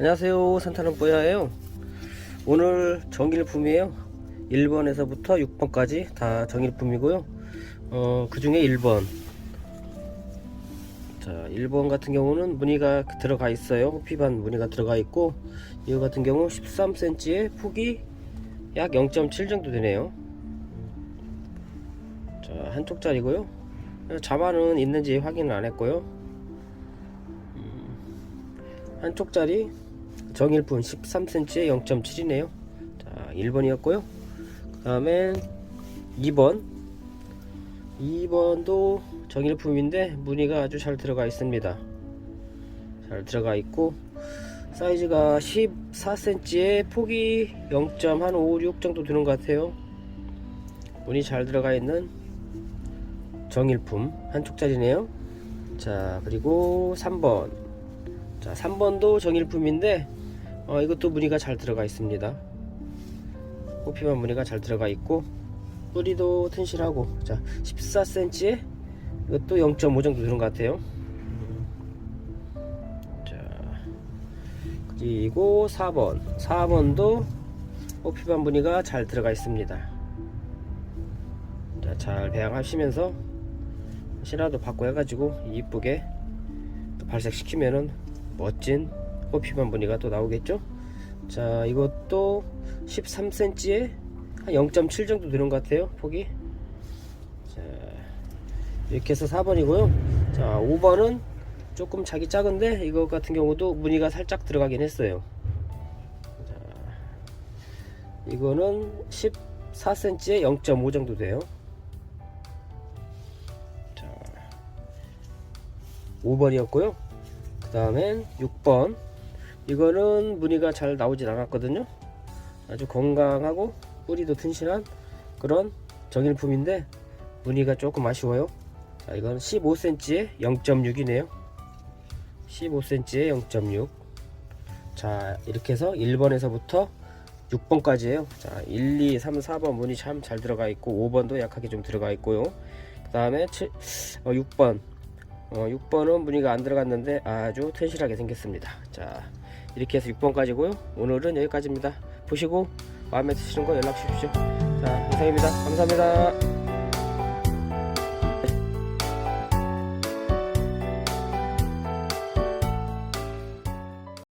안녕하세요. 산타는 뽀야예요. 오늘 정일품이에요. 1번에서부터 6번까지 다 정일품이고요. 어, 그 중에 1번. 자 1번 같은 경우는 무늬가 들어가 있어요. 호피반 무늬가 들어가 있고 이거 같은 경우 13cm의 폭이 약 0.7 정도 되네요. 자 한쪽 짜리고요. 자만은 있는지 확인을 안 했고요. 한쪽 짜리 정일품 13cm에 0.7이네요. 자 1번이었고요. 그 다음에 2번. 2번도 정일품인데 무늬가 아주 잘 들어가 있습니다. 잘 들어가 있고 사이즈가 14cm에 폭이 0.56 정도 되는 것 같아요. 무늬 잘 들어가 있는 정일품 한쪽짜리네요. 자 그리고 3번. 자 3번도 정일품인데 어, 이것도 무늬가 잘 들어가 있습니다. 호피만 무늬가 잘 들어가 있고 뿌리도 튼실하고 자 14cm에 이것도 0.5 정도 되는 것 같아요. 자 그리고 4번. 4번도 호피반 무늬가 잘 들어가 있습니다. 자, 잘 배양하시면서 실화도 받고 해가지고 이쁘게 또 발색시키면은 멋진 호피반 무늬가 또 나오겠죠? 자 이것도 13cm에 한 0.7 정도 되는 것 같아요 폭이. 자 이렇게 해서 4번이고요. 자 5번은 조금 자기 작은데 이거 같은 경우도 무늬가 살짝 들어가긴 했어요. 자 이거는 14cm에 0.5 정도 돼요. 자 5번이었고요. 그 다음엔 6번 이거는 무늬가 잘 나오진 않았거든요. 아주 건강하고 뿌리도 튼실한 그런 정일품인데 무늬가 조금 아쉬워요. 자 이건 15cm에 0.6이네요. 15cm에 0.6자 이렇게 해서 1번에서부터 6번까지예요. 자 1, 2, 3, 4번 무늬 참 잘 들어가 있고 5번도 약하게 좀 들어가 있고요. 그 다음에 6번. 어, 6번은 무늬가 안 들어갔는데 아주 튼실하게 생겼습니다. 자 이렇게 해서 6번까지고요. 오늘은 여기까지입니다. 보시고 마음에 드시는 거 연락 주십시오. 자 이상입니다. 감사합니다